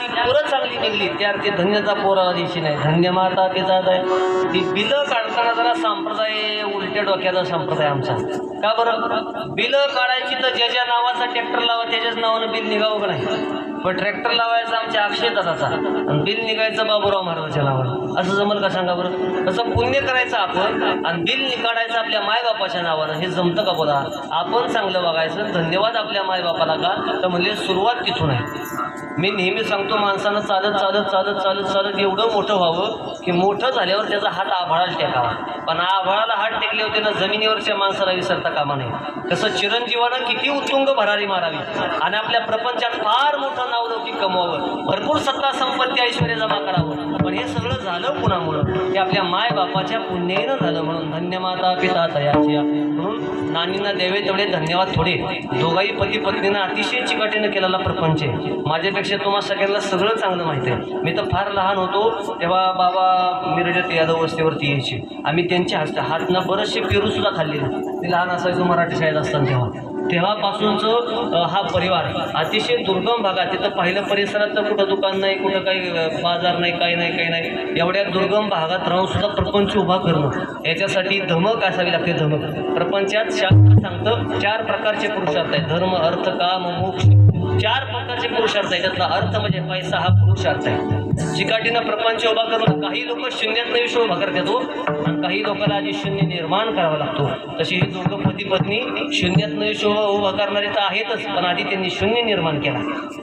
ती पोरं चांगली निघली. त्या ते धन्यता पोरा दिवशी नाही. धन्य माता पिता आहे. ती बिलं काढताना जरा संप्रदाय उलट्या डोक्याचा संप्रदाय आमचा. का बरं? बिलं काढायची तर ज्याच्या नावाचा ट्रॅक्टर लावा त्याच्याच नावानं बिल निघावं का नाही? पण ट्रॅक्टर लावायचा आमच्या अक्षय तसाचा आणि बिल निघायचं बाबूराव महाराजाच्या नावानं असं जमल का सांगा बरं? तसं पुण्य करायचं आपण आणि बिल निकाडायचं आपल्या मायबापाच्या नावानं. हे जमतं का बोला? आपण चांगलं बघायचं धन्यवाद आपल्या मायबापाला का? तर म्हणजे सुरुवात तिथून आहे. मी नेहमी सांगतो माणसानं चालत चालत चालत चालत चालत एवढं मोठं व्हावं की मोठं झाल्यावर त्याचा हात आभाळाला टेकावा. पण आभाळाला हात टेकले होते ना जमिनीवरच्या माणसाला विसरता कामा नाही तसं चिरंजीवानं किती उत्तुंग भरारी मारावी. आणि आपल्या प्रपंचात फार मोठं नावलौकिक कमवावं भरपूर सत्ता संपत्ती ऐश्वर्य जमा करावं. पण हे सगळं झालं कुणामुळं? ते आपल्या माय बापाच्या पुण्यानं झालं म्हणून. धन्य माता पिता तयाची म्हणून नानींना द्यावे तेवढे धन्यवाद थोडे. दोघाही पती पत्नीनं अतिशय चिकाटीनं केलेला प्रपंच आहे. माझ्यापेक्षा तुम्हाला सगळ्यांना सगळं चांगलं माहिती आहे. मी तर फार लहान होतो तेव्हा बाबा मिरजत यादव वस्तीवरती यायचे. आम्ही त्यांच्या हस्ते हातनं बरेचसे पेरूसुद्धा खाल्ले मी लहान असायचो मराठी शाळेत असताना तेव्हा. तेव्हापासूनचं हा परिवार अतिशय दुर्गम भागात तिथं पाहिलं परिसरात तर कुठं दुकान नाही कुठं काही बाजार नाही काही नाही काही नाही. एवढ्या दुर्गम भागात राहून सुद्धा प्रपंच उभा करणं याच्यासाठी धमक असावी लागते धमक. प्रपंचात शास्त्र सांगतं चार प्रकारचे पुरुषार्थ आहेत. धर्म अर्थ काम मोक्ष. चार प्रकारचे पुरुषार्थ आहे त्यातला अर्थ म्हणजे पैसा हा पुरुषार्थ आहे. चिकाटीनं प्रपंच उभा करून काही लोक शून्यात विश्व उभा करतात हो. आणि काही लोकांना आधी शून्य निर्माण करावा लागतो. तशी ही दोघं पती पत्नी शून्यात विश्व उभा करणारे तर आहेतच पण आधी त्यांनी शून्य निर्माण केला.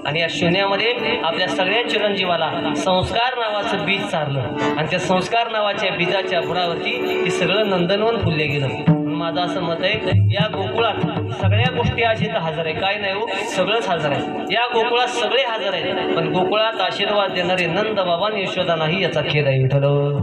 आणि या शून्यामध्ये आपल्या सगळ्या चिरंजीवाला संस्कार नावाचं बीज चारलं आणि त्या संस्कार नावाच्या बीजाच्या बुडावरती हे सगळं नंदनवन फुलले गेलं. माझं असं मत आहे या गोकुळात सगळ्या गोष्टी अशी इथं हजर आहे. काय नाही हो सगळंच हजर आहे. या गोकुळात सगळे हजर आहेत पण गोकुळात आशीर्वाद देणारे नंद बाबा आणि यशोदा नाही याचा खेद आहे ठरव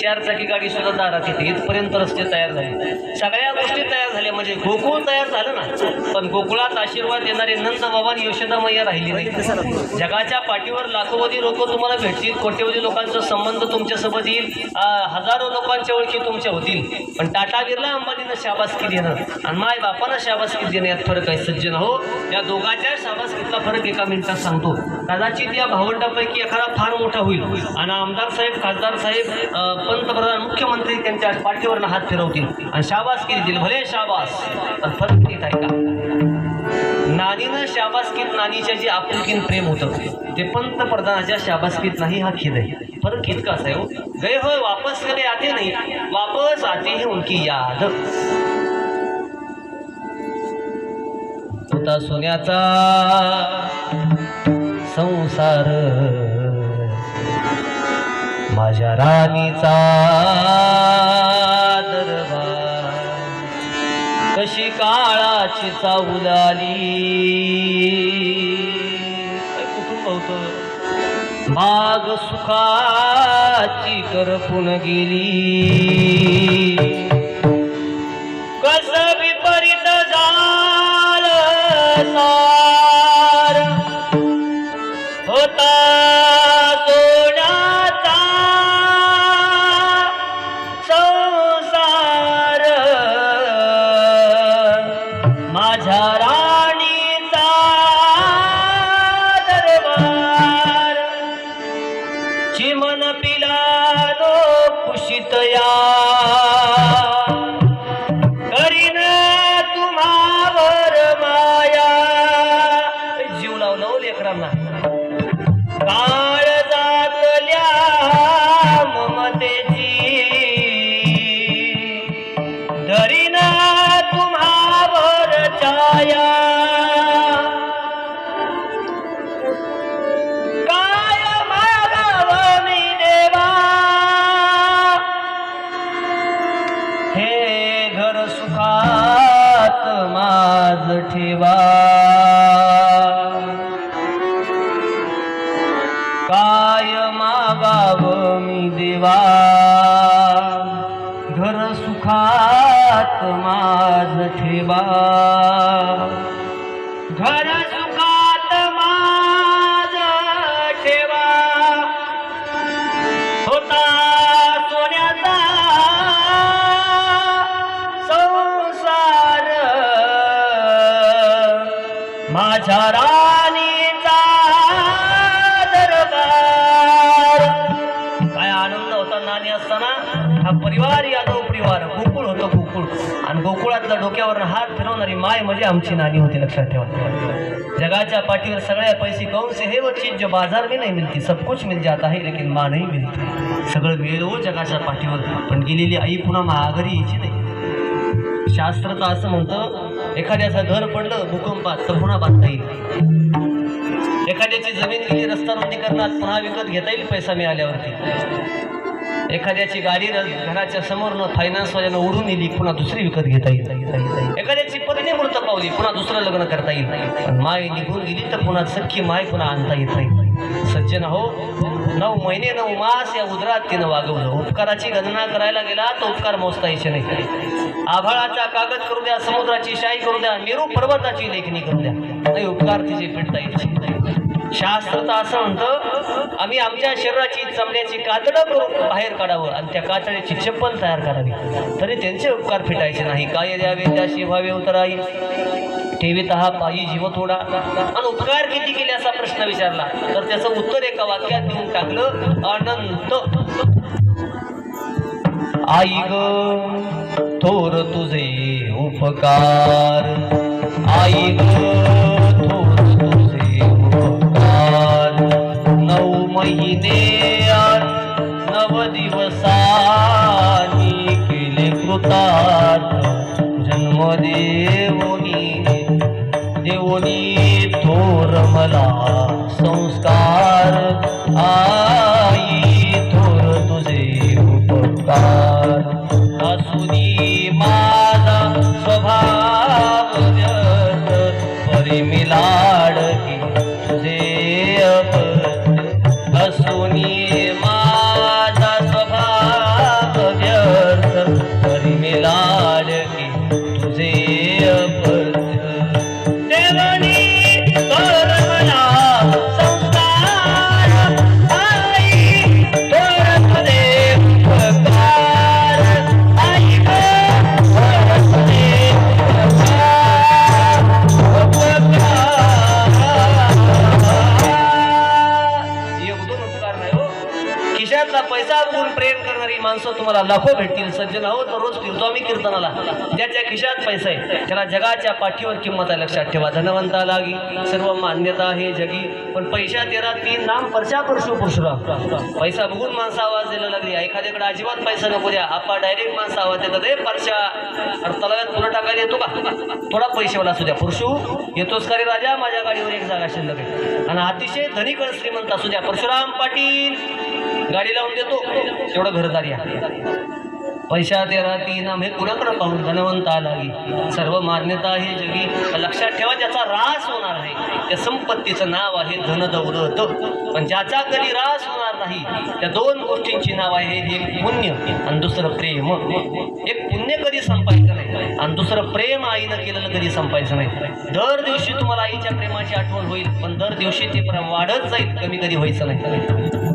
चार चाकी गाडी सुद्धा दारात येते. इथपर्यंत रस्ते तयार झाले. सगळ्या गोष्टी तयार झाल्या. म्हणजे गोकुळ तयार झालं ना. पण गोकुळात आशीर्वाद देणारे नंद बाबा आणि यशोदा मैया राहिली नाही. जगाच्या पाठीवर लाखोवधी लोक तुम्हाला भेटतील. कोट्यवधी लोकांचा संबंध तुमच्यासोबत येईल. हजारो लोकांच्या ओळखी तुमच्या होतील. पण टाटा बिर्ला अंबानीनं शाबासकी देणं आणि माय बापानं शाबासकी देणं यात फरक आहे. सज्जन हो या दोघांच्या शाबासकीतला फरक एका मिनिटात सांगतो. कदाचित या भावंडापैकी एखादा फार मोठा होईल. आणि आमदार साहेब खासदार साहेब पंतप्रधान मुख्यमंत्री त्यांच्या पाठीवरनं हात फिरवतील. आणि शाबासकी देतील. भले शाबास. पण फरक ठीक आहे का? नानीनं शाबासकीत नानीच्या जे आपुलकीन प्रेम होतं ते पंतप्रधानाच्या शाबासकीत नाही हा खेद आहे. फरक इतकाच आहे हो. गए होय वापस करे आते नाही. वापस आते है उनकी याद. होता सोन्याचा संसार. माझ्या राणीचा दरबार. कशी काळाची चावल काय माग सुखाची करपून गेली. माझ्या राणीचा दरबार. काय आनंद होता नाणी असताना? हा परिवार यादव परिवार गोकुळ होतं गोकुळ. आणि गोकुळातल्या डोक्यावर हात फिरवणारी माय म्हणजे आमची नाणी होती लक्षात ठेवा. जगाच्या पाठीवर सगळ्या पैसे कौन से हे वो चीज जो बाजार में नाही मिलती सब कुछ मिल जाता है लेकिन माँ मिळते. सगळं मिळेल हो जगाच्या पाठीवर. पण गेलेली आई पुन्हा महागरी यायची नाही. शास्त्र तर असं म्हणतं एखाद्याचं घर पडलं भूकंपात तर पुन्हा बांधता येईल. एखाद्याची जमीन गेली रस्ता रुंदीकरणात पुन्हा विकत घेता येईल पैसा मिळाल्यावरती. एखाद्याची गाडी घराच्या समोरनं फायनान्सवाल्यानं उडून नेली पुन्हा दुसरी विकत घेता येईल. एखाद्याची पत्नी मृत पावली पुन्हा दुसरं लग्न करता येईल. पण माय निघून गेली तर पुन्हा सख्खी माय पुन्हा आणता येत नाही. सज्जन हो नऊ महिने नऊ मास या उदरात तिनं वागवलं. उपकाराची गणना करायला गेला तर उपकार मोजता यायचे नाही. आभाळाचा कागद करू द्या समुद्राची शाई करू द्या मेरू पर्वताची लेखणी करू द्या. नाही उपकार तिचे फिटता यायचे शास्त्र तर असं म्हणतं आम्ही आमच्या शरीराची चमड्याची कातडं करून बाहेर काढावं आणि त्या कातड्याची चप्पल तयार करावी. तरी त्यांचे उपकार फिटायचे नाही. काय द्यावे त्याशी व्हावे उतराई. ठेवीत हा पायी जीव थोडा आणि उपकार किती केले असा प्रश्न विचारला. तर त्याचं उत्तर एका वाक्यात देऊन टाकलं अनंत. आई ग थोर तुझे उपकार. आई ग थोर तुझे उपकार. नऊ महिने नव दिवसानी केले कृतार्थ. जन्मदेव देवनी थोर मला संस्कार. आई थोर तुझे उपकार. खिशातला पैसा बघून प्रेम करणारी माणसं तुम्हाला लाखो भेटतील. सज्जन आहोत रोज फिरतो आम्ही कीर्तनाला. ज्याच्या खिशात पैसा आहे त्याला जगाच्या पाठीवर किंमत आहे. लक्षात ठेवा धनवंता लागी. सर्व मान्यता आहे जगी. पण पैसा तेरा तीन नाम परशा परशु परशुराम. पैसा बघून माणसं आवाज द्यायला लागली. एखाद्याकडे अजिबात पैसा नको द्या. आपा डायरेक्ट माणसं आवाज देतात रे परशा. अरे तलाव्यात पुढं टाकायला येतो का? थोडा पैशावाला असू द्या. परशु येतोस का रे राजा? माझ्या गाडीवर एक जागा शिल्लक आहे. आणि अतिशय धनिक श्रीमंत असू द्या. परशुराम पाटील. गाडी लावून देतो. तेवढं घरदार या पैशा तेरा ती नाम हे कुणाकडे पाहून धनवंत लागी सर्व मान्यता आहे जगी. लक्षात ठेवा ज्याचा रास होणार आहे त्या संपत्तीचं नाव आहे धन दौलत. पण ज्याचा कधी रास होणार नाही त्या दोन गोष्टींची नाव आहे एक पुण्य आणि दुसरं प्रेम. एक पुण्य कधी संपायचं नाही आणि दुसरं प्रेम आईनं केलेलं कधी संपायचं नाही. दर दिवशी तुम्हाला आईच्या प्रेमाची आठवण होईल पण दर दिवशी ते प्रेम वाढत जाईल कमी कधी व्हायचं नाही.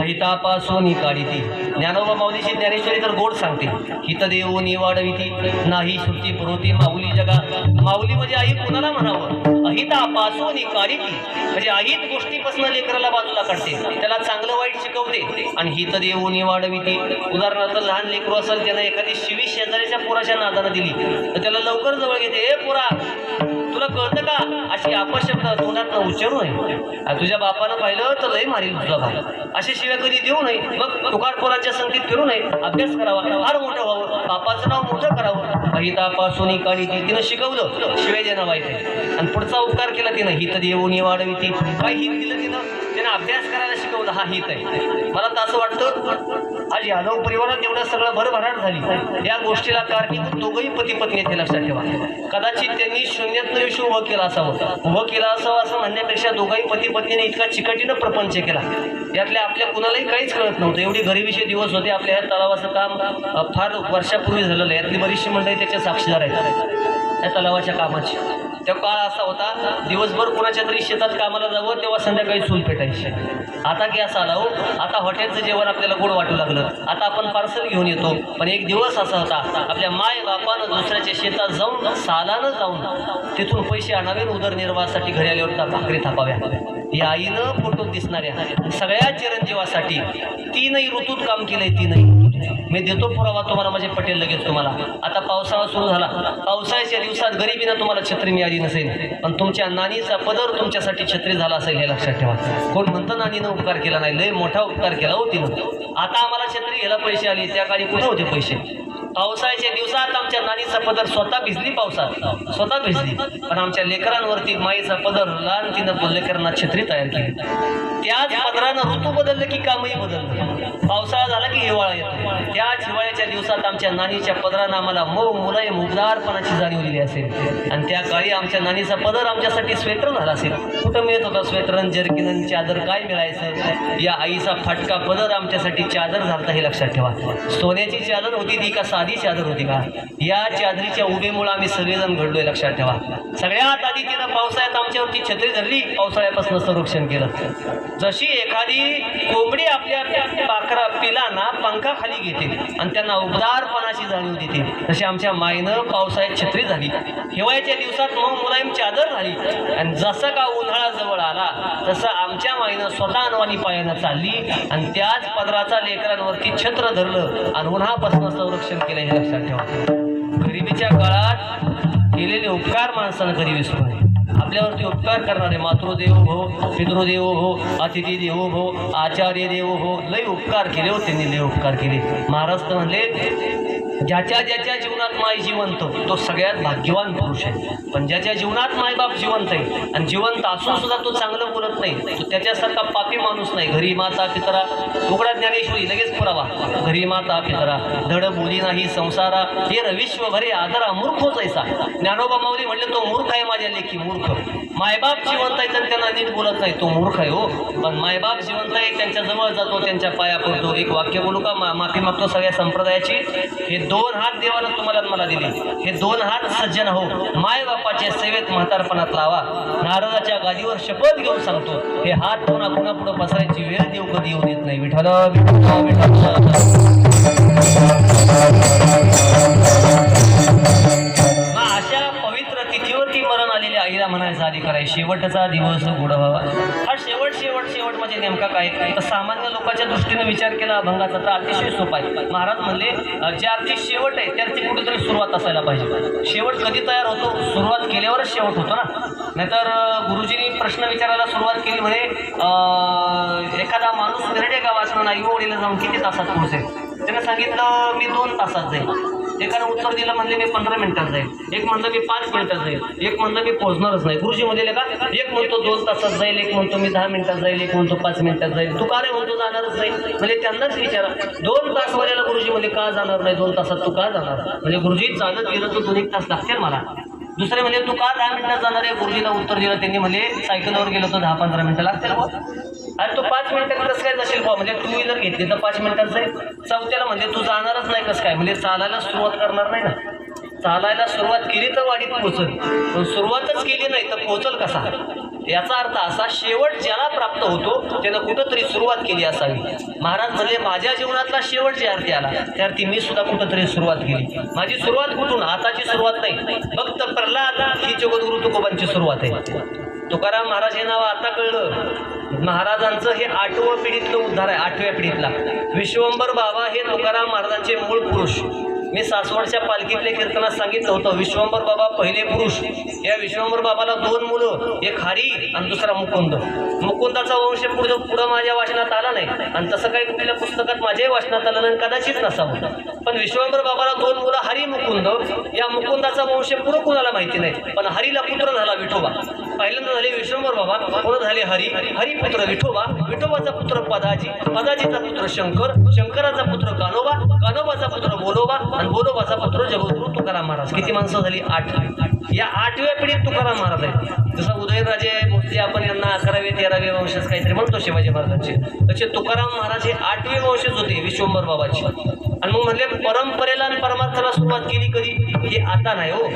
अहितापासून काढिती ज्ञानोबा माऊलीची ज्ञानेश्वरी तर गोड सांगते हित देऊनी वाढविती नाही श्रुती पुरवती माऊली जगा. माऊली म्हणजे आई कुणाला म्हणावं? अहितापासून काढिती म्हणजे अहित गोष्टीपासून लेकराला बाजूला काढते. त्याला चांगलं वाईट शिकवते आणि हित देऊनी वाढविती. उदाहरणार्थ लहान लेकरू असेल त्यानं एखादी शिवी शेजाऱ्याच्या पोराच्या नादानं दिली. तर त्याला लवकर जवळ घेते ए पोरा तुला कळतं का? अशी अपशब्द तोंडात उच्चारू नये. तुझ्या बापानं पाहिलं तर लय मारील तुझा भाई अशी शिव्या कधी देऊ नये. मग तुकारपोराच्या संगतीत फिरू नये. अभ्यास करावा. फार मोठं व्हावं. बापाचं नाव मोठं करावं. हितापासून काळी ती तिनं शिकवलं. शिवाय देणं व्हायचं आणि पुढचा उपकार केला तिनं. हित देऊन वाढवी ती. काय हित दिलं तिनं. त्यांना अभ्यास करायला शिकवलं हा हित आहे. मला तर असं वाटतं आज यादव परिवारात एवढं सगळं भरभराट झाली. या गोष्टीला कारणीभूत दोघंही पती पत्नी ते लक्षात ठेवा. कदाचित त्यांनी शून्यातनं विषय उभं केला असावं. उभं केला असावं असं म्हणण्यापेक्षा दोघंही पती पत्नीने इतका चिकटीनं प्रपंच केला. यातल्या आपल्या कुणालाही काहीच कळत नव्हतं. एवढी गरिबीचे दिवस होते. आपल्या ह्या तलावाचं काम फार वर्षापूर्वी झालेलं आहे. यातली बरीचशी मंडळी त्याच्या साक्षीदार आहेत. या तलावाच्या कामाची. त्या काळ असा होता दिवसभर कोणाच्या तरी शेतात कामाला जावं तेव्हा संध्याकाळी चूल पेटायची. आता गॅस आला हो. आता हॉटेलचं जेवण आपल्याला गोड वाटू लागलं. आता आपण पार्सल घेऊन येतो. पण एक दिवस असा होता आपल्या माय बापानं दुसऱ्याच्या शेतात जाऊन सालानं जाऊन तिथून पैसे आणावे उदरनिर्वाहासाठी घरी आल्यावर त्या भाकरी थापाव्या. या आईनं फोटोत दिसणाऱ्या सगळ्या चिरंजीवासाठी तीनही ऋतूत काम केलंय तीनही. मी देतो पुरावा तुम्हाला माझे पटेल लगेच तुम्हाला. आता पावसाळा सुरू झाला. पावसाळ्याच्या दिवसात गरिबीनं तुम्हाला छत्री मिळाली नसेल पण तुमच्या नानीचा पदर तुमच्यासाठी छत्री झाला असेल हे लक्षात ठेवा. कोण म्हणतं नानीनं उपकार केला नाही लय मोठा उपकार केला होती तिनं. आता आम्हाला छत्री घ्यायला पैसे आले त्या काळी कुठे होते पैसे? पावसाळ्याच्या दिवसात आमच्या नानीचा पदर स्वतः भिजली पावसात. स्वतः भिजली. पण आमच्या लेकरांवरती माईचा पदर लहान तिनं लेकरांना छत्री तयार केली. त्याच पदरानं ऋतू बदललं की कामही बदललं. पावसाळा झाला की हिवाळा येतो. त्याच हिवाळ्याच्या दिवसात आमच्या नानीच्या पदरानं आम्हाला मऊ मुलायम मुगदारपणाची जाणीव दिली असेल. आणि त्या काळी आमच्या नानीचा पदर आमच्यासाठी स्वेटर झाला असेल. कुठं मिळत होता स्वेटरन जर्किनन चादर काय मिळायचं? या आईचा फाटका पदर आमच्यासाठी चादर झालता हे लक्षात ठेवा. सोन्याची चादर होती ती का आधी चादर होती का? या चादरीच्या उभेमुळे आम्ही सगळेजण घडलोय लक्षात ठेवा. सगळ्यात आधी तिनं पावसाळ्यात आमच्यावरती छत्री धरली पावसाळ्यापासून संरक्षण केलं. जशी एखादी कोंबडी आपल्या पाखरा पिलांना पंखाखाली घेते आणि त्यांना उबदारपणाची जाणीव देते तशी आमच्या माईनं पावसाळ्यात छत्री झाली. हिवाळ्याच्या दिवसात मग मुलायम चादर झाली. आणि जसं का उन्हाळा जवळ आला तसं आमच्या माईनं स्वतः अनवानी पायानं चालली आणि त्याच पदराचा लेकरांवरती छत्र धरलं आणि उन्हापासून संरक्षण केलं हे लक्षात ठेवा. गरिबीच्या काळात केलेले उपकार माणसानं कधी विसरू नये आपल्यावरती उपकार करणारे मातृदेव भो पितृदेव हो, भो अतिथी देवो भो हो, आचार्य देवो भो लय उपकार केले हो त्यांनी लय उपकार केले. महाराष्ट्र म्हणले ज्याच्या ज्याच्या जीवनात माय जिवंत तो सगळ्यात भाग्यवान पुरुष आहे. पण ज्याच्या जीवनात मायबाप जिवंत आहे आणि जिवंत असून सुद्धा तो चांगलं बोलत नाही तो त्याच्यासारखा पापी माणूस नाही. घरी माता पितरा उघडा ज्ञानेश्वरी लगेच पुरावा. घरी माता पितरा धड बोली नाही संसारा हे रविश्व भरे आदरा मूर्खोच ऐसा ज्ञानोबा माऊली म्हणले तो मूर्ख आहे माझ्या लेखी मूर्ख. मायबाप जिवंत आहे तर त्यांना नीट बोलत नाही तो मूर्ख आहे हो. पण मायबाप जिवंत आहे त्यांच्या जवळ जातो त्यांच्या पाया पडतो. एक वाक्य बोलू का? मा माफी मागतो सगळ्या संप्रदायाची. हे दोन हात देवानं तुम्हाला मला दिले. हे दोन हात सज्जन हो. माय बापाच्या सेवेत म्हातारपणात लावा. नारदाच्या गादीवर शपथ घेऊन सांगतो. हे हात पुन्हा पुन्हा पुढे पसरायची वेळ देव कधी येऊ देत नाही. विठाल विठाला विठाला म्हणायचा अधिकार आहे. शेवटचा दिवस गोड व्हावा. हा शेवट शेवट शेवट म्हणजे नेमका काय? तर सामान्य लोकांच्या दृष्टीने विचार केला अभंगाचा तर अतिशय सोपा आहे. महाराज म्हणले ज्या अर्थी शेवट आहे त्या अर्थी कुठेतरी सुरुवात असायला पाहिजे. शेवट कधी तयार होतो? सुरुवात केल्यावरच शेवट होतो ना? नाहीतर गुरुजींनी प्रश्न विचारायला सुरुवात केली म्हणे एखादा माणूस निर्डे गावातून आई वडील जाऊन किती तासात पोहोचेल? त्याने सांगितलं मी दोन तासात जाईल एकानं उत्तर दिलं म्हणले मी पंधरा मिनिटात जाईल. एक म्हणलं मी पाच मिनिटात जाईल. एक म्हणलं मी पोहोचणारच नाही. गुरुजी म्हणले का एक म्हणतो दोन तासात जाईल एक म्हणतो मी दहा मिनिटात जाईल एक म्हणतो पाच मिनिटात जाईल. तू का रे म्हणतो जाणारच नाही? म्हणजे त्यांनाच विचारा. दोन तास वाल्याला गुरुजी म्हणजे का जाणार नाही? दोन तासात तू का जाणार? म्हणजे गुरुजी चालत गेलं तर दोन एक तास लागतील मला. दुसरे म्हणजे तू का दहा मिनिटात जाणार आहे? गुरुजीला उत्तर दिलं त्यांनी म्हणजे सायकलवर गेलो तर दहा पंधरा मिनिटं. लागतील बुवा. अरे तू पाच मिनिटात कसं काय जाशील बा म्हणजे टू व्हीलर घेतली तर पाच मिनिटात जाईल. चौथ्याला म्हणजे तू जाणारच नाही कसं काय? म्हणजे चालायला सुरुवात करणार नाही ना. चालायला सुरुवात केली तर वाडीत पोचल पण सुरुवातच केली नाही तर पोचल कसा? याचा अर्थ असा शेवट ज्याला प्राप्त होतो त्यानं कुठंतरी सुरुवात केली असावी. महाराज म्हणजे माझ्या जीवनातला शेवट ज्या अर्थी आला. त्या अर्थी मी सुद्धा कुठंतरी सुरुवात केली. माझी सुरुवात कुठून? आताची सुरुवात नाही. फक्त प्रल्हाद ही जगद्गुरु तुकोबांची सुरुवात आहे. तुकाराम महाराज हे नाव आता कळलं. महाराजांचं हे आठवं पिढीतलं उद्धार आहे आठव्या पिढीतला. विश्वंभर बाबा हे तुकाराम महाराजांचे मूळ पुरुष. मी सासवडच्या पालखीतल्या कीर्तनात सांगितलं होतं विश्वंभर बाबा पहिले पुरुष. या विश्वंभर बाबाला दोन मुलं एक हरी आणि दुसरा मुकुंद. मुकुंदाचा वंश पुढं पुढं माझ्या वाचनात आला नाही. आणि तसं काही कुठल्या पुस्तकात माझ्याही वाचनात आलं नाही कदाचित नसावं. पण विश्वंभर बाबाला दोन मुलं हरी मुकुंद या मुकुंदाचा वंश पुढं कुणाला माहिती नाही. पण हरीला पुत्र झाला विठोबा. पहिल्यांदा झाले विश्वंभर बाबा पुढं झाले हरी. हरिपुत्र विठोबा विठोबाचा पुत्र पदाजी. पदाजीचा पुत्र शंकर शंकराचा पुत्र कानोबा कानोबाचा पुत्र बोलोबा आणि बोलोबाचा पुत्र जगद्गुरु तुकाराम महाराज. किती माणसं झाली? आठ. या आठव्या पिढीत तुकाराम महाराज आहेत. जसं उदयनराजे भोसले आपण यांना अकरावे तेरावे वंशज काहीतरी म्हणतो शिवाजी महाराजांचे. तसे तुकाराम महाराज हे आठवे वंशज होते विश्वंभर बाबाचे. आणि मग म्हणले परंपरेला आणि परमार्थाला सुरुवात केली कधी? हे आता नाही हो.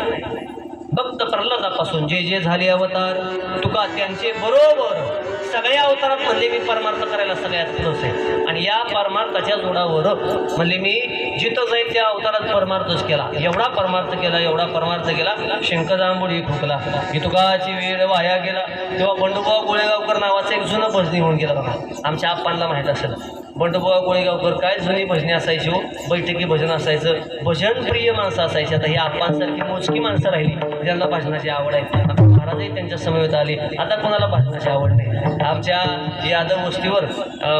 फक्त प्रल्हादापासून जे जे झाले अवतार तुका त्यांचे बरोबर सगळ्या अवतारात म्हणले मी परमार्थ करायला सगळ्यात क्लोज आहे. आणि या परमार्थाच्या जोडावर म्हणले मी जिथं जाईल त्या अवतारात परमार्थच केला. एवढा परमार्थ केला एवढा परमार्थ केला शंकरदांबुडी फुकला की तुकाची वेळ वाया गेला. तेव्हा बंडूभाऊ गोळेगावकर नावाचं एक जुनं भजनी होऊन गेलं बघा. आमच्या आप्पांना माहीत असेल. बंडोबा गोळेगावकर काय जुनी भजने असायची हो? बैठकी भजन असायचं. भजन प्रिय माणसं असायची. आता ही आपांसारखी मोजकी माणसं राहिली. ज्यांना भजनाची आवड आहे. महाराजही त्यांच्या समवेत आले. आता कोणाला भाषणाची आवड नाही? आमच्या यादव वस्तीवर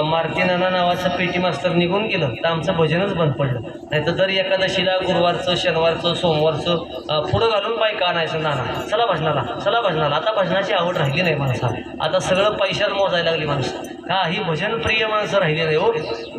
मारतीनाना नावाचं पेटी मास्तर निघून गेलं. तर आमचं भजनच बंद पडलं. नाही तर दर एकादशीला गुरुवारचं शनिवारचं सोमवारचं पुढं घालून बायका आणायचं? नाना चला भजनाला. चला भजनाला. आता भजनाची आवड राहिली नाही माणसाला. आता सगळं पैशात मोजायला लागली माणसं. हा ही भजन प्रिय माणसं राहिली नाही हो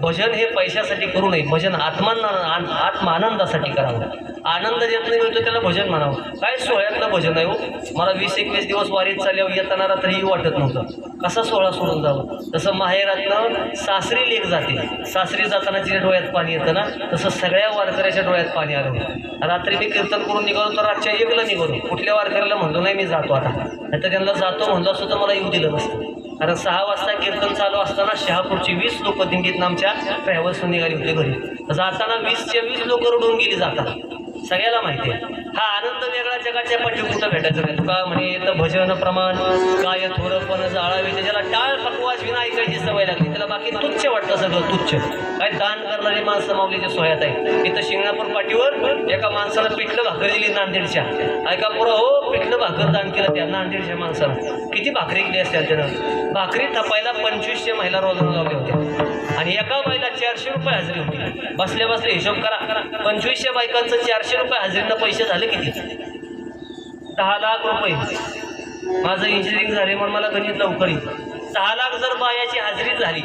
भजन हे पैशासाठी करू नये. भजन आत्मान आत्म आनंदासाठी करावं. आनंद देत नाही मिळतो त्याला भजन म्हणावं. काय सोहळ्यातलं भजन आहे हो? मला वीस एकवीस दिवस वारीत चालल्यावर येताना रात्रीही वाटत नव्हतं. कसा सोहळा सोडून जावं? तसं माहेरातनं सासरी लेख जाते. सासरी जाताना जिथे डोळ्यात पाणी येतं ना तसं सगळ्या वारकऱ्याच्या डोळ्यात पाणी आलं होतं. रात्री मी कीर्तन करून निघालो तर रातच्या एकला निघालो. कुठल्या वारकऱ्याला म्हणलो नाही मी जातो आता. नाहीतर त्यांना जातो म्हणलं असतं तर मला येऊ दिलं नसतं. कारण सहा वाजता कीर्तन चालू असताना शहापूरची वीस लोक दिंडीतनं आमच्या ट्रॅव्हल्सवर निघाली होती घरी. जाताना वीसच्या वीस लोक रडून गेली जातात सगळ्याला माहिती आहे. हा आनंद वेगळा जगाच्या पाठी कुठं भेटायचं नाही तुका म्हणे तर भजन प्रमाण काय थोरंपण जाळावे त्याच्याला टाळ पकवास विना ऐकायची सवय लागली. त्याला बाकी तुच्छ वाटतं सगळं तुच्छ. काय दान करणारी माणसं माऊलीच्या सोहळ्यात आहे इथं शिंगणापूर पाठीवर एका माणसाला पिठलं भाकर दिली नांदेडच्या. ऐका पुरा हो पिठलं भाकर दान केलं त्या नांदेडच्या माणसाला किती भाकरी केली असते त्यानं? भाकरी थापायला पंचवीसशे महिला रोजगार लावल्या होत्या. आणि एका बाईला चारशे रुपये हजेरी होती. बसले बसले हिशोब करा. पंचवीसशे बायकांचं चारशे रुपये हजेरीनं पैसे झाले किती? दहा लाख रुपये. माझं इंजिनिअरिंग झाले म्हणून मला गणित लवकर येईल दहा लाख जर बायाची हजेरी झाली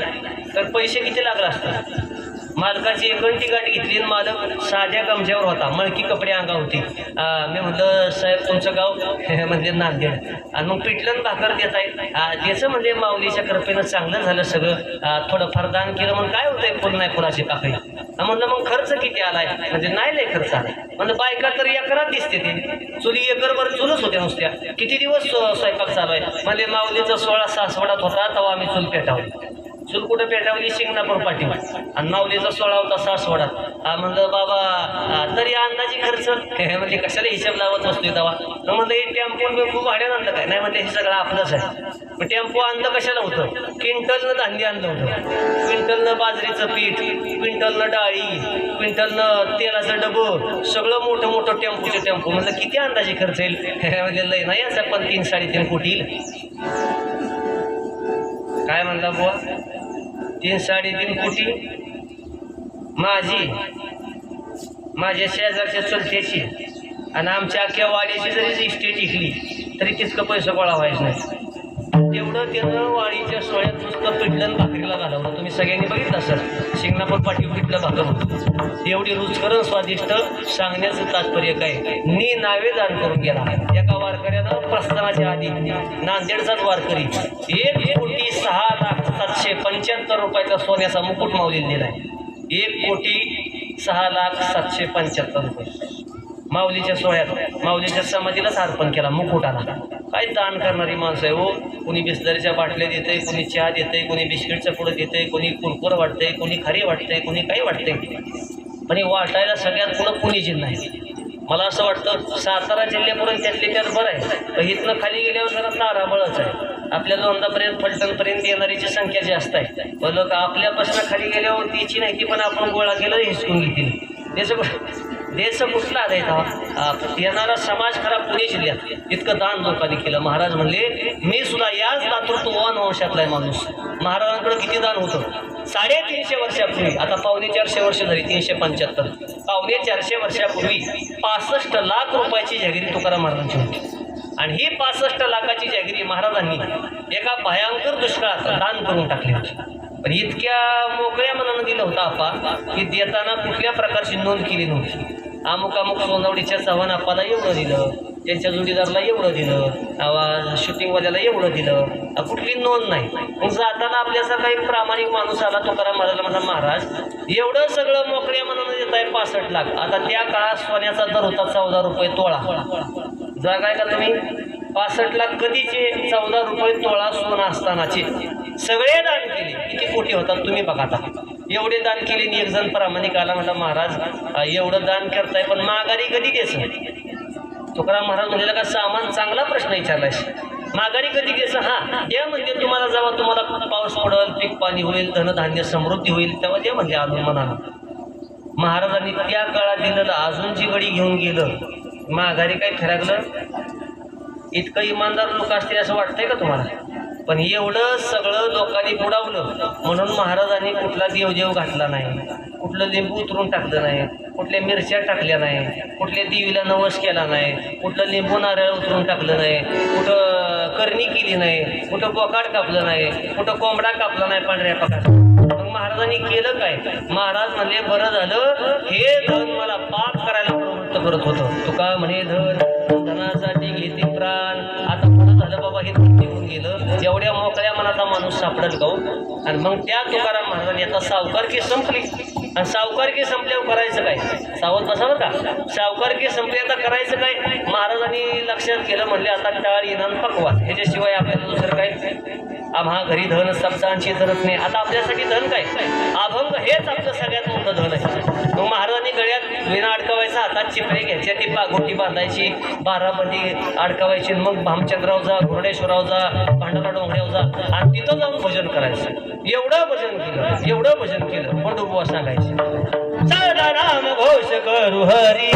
तर पैसे किती लागला असतात मालकाची एकंटी गाठ घेतली आणि मालक साध्या कमच्यावर होता. मळकी कपडे अंगा होती. मी म्हटलं साहेब तुमचं गाव म्हणजे नांदेड. आणि मग पिटलं भाकर देत आहे. त्याचं म्हणजे माऊलीच्या कृपेनं चांगलं झालं सगळं. थोडंफार दान केलं मग काय होतंय फुल नाही फुलाची पाकळी? म्हणलं मग खर्च किती आलाय? म्हणजे नाही लय खर्च आलाय. म्हणजे बायका तर एकरात दिसते ते. चुली एकरभर चुलच होत्या नुसत्या. किती दिवस स्वयंपाक चालू आहे? म्हणजे माऊलीचा सोळा सासवडात होता तेव्हा आम्ही चूल पेटावली. चूल कुठं पेटावली? शिंगणापूर पाठी आणि माऊलीचा सोळा होता सासवडात हा म्हणलं बाबा तरी अंदाजी खर्च? म्हणजे कशाला हिशेब लावत बसतोय तेव्हा? तर म्हणलं हे टेम्पो बिम्पो भाड्यानं आणलं काय? नाही म्हणते हे सगळं आपलंच आहे. मग टेम्पो आणलं कशाला होतं? क्विंटलनं धान्य आणलं होतं. क्विंटलनं बाजरीचं पीठ क्विंटलनं डाळी क्विंटलनं तेलाचं डबं सगळं मोठं मोठं टेम्पोचे टेम्पो. म्हणलं किती अंदाजे खर्च येईल? म्हणजे लय नाही असं पण तीन साडेतीन कोटी येईल. काय म्हणला बुवा? तीन साडेतीन कोटी. माझी. माझ्या शेजारच्या चलत्याची. आणि आमच्या अख्ख्या वाडीची जरी इस्टेट इकली तरी तितकं पैसा गोळा व्हायचं नाही तेवढं त्यानं वाडीच्या सोळ्यात नुसतं पिठलं भाकरीला घालवलं. तुम्ही सगळ्यांनी बघितलं असेल शिंगणापूर पाटील पिठलं भाकर होतं एवढी रुचकर स्वादिष्ट सांगण्याचं तात्पर्य काय? नी नावे दान करून गेला. एका वारकऱ्यानं प्रस्थानाच्या आधी नांदेडचाच वारकरी. एक कोटी सहा सातशे पंच्याहत्तर रुपयाचा सोन्याचा मुकुट माऊलीने दिला आहे एक कोटी सहा लाख सातशे पंच्याहत्तर रुपये. माऊलीच्या सोहळ्यात माऊलीच्या समाधीलाच अर्पण केला मुकुटाला. काय दान करणारी माणसं आहे हो. कुणी बिस्लरीच्या बाटल्या देते कुणी चहा देते कुणी बिस्किटचं पुढं देते कुणी कुरकुर वाटते कुणी खरी वाटते कुणी काही वाटते पण हे वाटायला सगळ्यात पुढं पुणे जिल्हा आहे मला असं वाटतं सातारा जिल्ह्यापर्यंत त्यातले त्यात बरं आहे. पण इथनं खाली गेल्यावर जरा ताराबळच आहे. आपल्या लोंदापर्यंत फलटणपर्यंत येणारीची संख्या जास्त आहे. पण लोक आपल्यापासून खाली गेल्यावर तिची नाही ती पण आपण गोळा केलं हिसकून घेतील. त्याचं देश कुठला आहे का येणारा समाज खरा पुणे जिल्ह्यात. इतकं दान लोकांनी केलं. महाराज म्हणले मी सुद्धा याच दातृत्ववान वंशातला आहे माणूस. महाराजांकडे किती दान होतं? साडेतीनशे वर्षापूर्वी. आता पावणे चारशे वर्ष झाली तीनशे पंच्याहत्तर. पावणे चारशे वर्षापूर्वी पासष्ट लाख रुपयाची जागिरी तुकाराम महाराजांची होती. आणि ही पासष्ट लाखाची जागिरी महाराजांनी एका भयंकर दुष्काळात दान करून टाकली होती. पण इतक्या मोकळ्या मनानं दिलं होतं आपा की देताना कुठल्या प्रकारची नोंद केली नव्हती. अमुक अमुक सोनवडीच्या चव्हाण अप्पाला एवढं दिलं त्यांच्या जोडीदारला एवढं दिलं आवा शूटिंगवाल्याला एवढं दिलं. कुठली नोंद नाही. मग जाताना आपल्यासारखा एक प्रामाणिक माणूस आला तुकाराम महाराजला माझा महाराज एवढं सगळं मोकळ्या मनानं देत आहे पासष्ट लाख. आता त्या काळात सोन्याचा दर होता चौदा रुपये तोळा. जागा का तुम्ही? पासष्ट लाख कधीचे? चौदा रुपये तोळा सोनं असतानाचे. सगळे दान केले. किती कोटी होतात तुम्ही बघा आता. एवढे दान केले आणि एक जण प्रामाणिक आला म्हटलं महाराज एवढं दान करताय पण माघारी कधी द्यायचं तुकाराम महाराज म्हणलेला का सामान चांगला प्रश्न विचारलाय माघारी कधी द्यायचं हा या म्हणजे तुम्हाला जेव्हा तुम्हाला पाऊस पडेल पीक पाणी होईल धनधान्य समृद्धी होईल तेव्हा ते म्हणजे अजून मनानं महाराजांनी त्या काळात दिलेलं अजून जी गडी घेऊन गेलं माघारी काय फिरागलं इतकं इमानदार लोक असतील असं वाटतंय का तुम्हाला? पण एवढं सगळं लोकांनी बुडावलं. म्हणून महाराजांनी कुठला देवदेव घातला नाही. कुठलं लिंबू उतरून टाकलं नाही. कुठल्या मिरच्या टाकल्या नाही. कुठल्या देवीला नवस केला नाही. कुठलं लिंबू नारळ उतरून टाकलं नाही. कुठं करणी केली नाही. कुठं बोकाड कापलं नाही. कुठं कोंबडा कापला नाही पांढऱ्या पकाचा मग महाराजांनी केलं काय? महाराज म्हणले बरं झालं. हे धन मला पाप करायला प्रवृत्त करत होतं. तुका म्हणे धन धनासाठी घेते प्राण. आता पुढं झालं बाबा हे निघून गेलं. जेवढ्या मोकळ्या मनाचा माणूस सापडल का हो? आणि मग त्या तुकाराम महाराजांनी आता सावकारकी संपली. आणि सावकारकी संपल्यावर करायचं काय? सावध बसावं का. सावकारकी संपली आता करायचं काय? महाराजांनी लक्षात केलं म्हणले आता टाळ इनान पकवा. ह्याच्याशिवाय आपल्याला दुसरं काय? आम्हा घरी धन सप्तांची धरत नाही. आता आपल्यासाठी धन काय? अभंग हेच आपलं सगळ्यात मोठं धन आहे. मग महाराजांनी गळ्यात विना अडकवायचा हातात चिपळे घ्यायच्या ती पागोटी बांधायची बारामती अडकवायची मग भामचंद्राव जा घुरडेश्वराव जा भांडारा डोंगऱ्याव जा आणि तिथं जाऊन भजन करायचं. एवढं भजन केलं एवढं भजन केलं पंढरपूर सांगायचे. राम घोष करू हरी